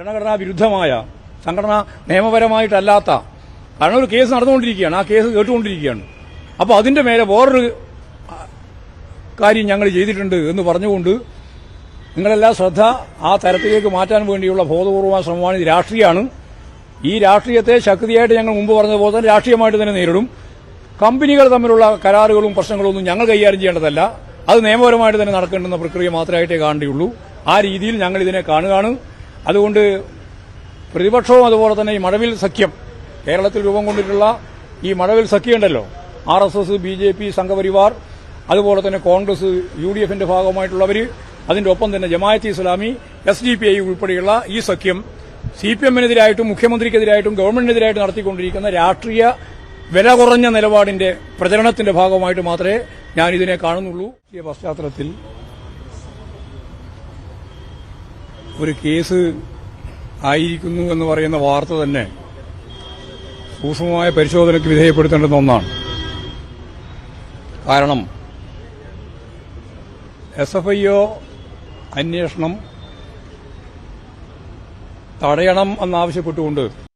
ഭരണഘടനാ വിരുദ്ധമായ സംഘടന നിയമപരമായിട്ടല്ലാത്ത കാരണം ഒരു കേസ് നടന്നുകൊണ്ടിരിക്കുകയാണ്. ആ കേസ് കേട്ടുകൊണ്ടിരിക്കുകയാണ്. അപ്പോൾ അതിന്റെ മേലെ വേറൊരു കാര്യം ഞങ്ങൾ ചെയ്തിട്ടുണ്ട് എന്ന് പറഞ്ഞുകൊണ്ട് നിങ്ങളെല്ലാം ശ്രദ്ധ ആ തരത്തിലേക്ക് മാറ്റാൻ വേണ്ടിയുള്ള ബോധപൂർവമായ ശ്രമമാണ് ഇത് രാഷ്ട്രീയമാണ്. ഈ രാഷ്ട്രീയത്തെ ശക്തിയായിട്ട് ഞങ്ങൾ മുമ്പ് പറഞ്ഞതുപോലെ തന്നെ രാഷ്ട്രീയമായിട്ട് തന്നെ നേരിടും. കമ്പനികൾ തമ്മിലുള്ള കരാറുകളും പ്രശ്നങ്ങളും ഒന്നും ഞങ്ങൾ കൈകാര്യം ചെയ്യേണ്ടതല്ല. അത് നിയമപരമായിട്ട് തന്നെ നടക്കേണ്ടുന്ന പ്രക്രിയ മാത്രമായിട്ടേ കാണേണ്ടിയുള്ളൂ ആ രീതിയിൽ ഞങ്ങൾ ഇതിനെ കാണുകയാണ്. അതുകൊണ്ട് പ്രതിപക്ഷവും അതുപോലെ തന്നെ ഈ മഴവിൽ സഖ്യം കേരളത്തിൽ രൂപം കൊണ്ടിട്ടുള്ള ഈ മഴവിൽ സഖ്യമുണ്ടല്ലോ R S S B J P Sangh Parivar അതുപോലെ തന്നെ കോൺഗ്രസ് യു ഡി എഫിന്റെ ഭാഗമായിട്ടുള്ളവർ അതിന്റെ ഒപ്പം തന്നെ Jamaat Islami S D P I ഉൾപ്പെടെയുള്ള ഈ സഖ്യം സി പി എമ്മിനെതിരായിട്ടും മുഖ്യമന്ത്രിക്കെതിരായിട്ടും ഗവൺമെന്റിനെതിരായിട്ടും നടത്തിക്കൊണ്ടിരിക്കുന്ന രാഷ്ട്രീയ വില കുറഞ്ഞ നിലപാടിന്റെ പ്രചരണത്തിന്റെ ഭാഗമായിട്ട് മാത്രമേ ഞാൻ ഇതിനെ കാണുന്നുള്ളൂ. ഈ പശ്ചാത്തലത്തിൽ ഒരു കേസ് ആയിരിക്കുന്നു എന്ന് പറയുന്ന വാർത്ത തന്നെ സൂക്ഷ്മമായ പരിശോധനയ്ക്ക് വിധേയപ്പെടുത്തേണ്ടുന്ന ഒന്നാണ്. കാരണം എസ് എഫ് ഐ ഒ അന്വേഷണം തടയണം എന്നാവശ്യപ്പെട്ടുകൊണ്ട്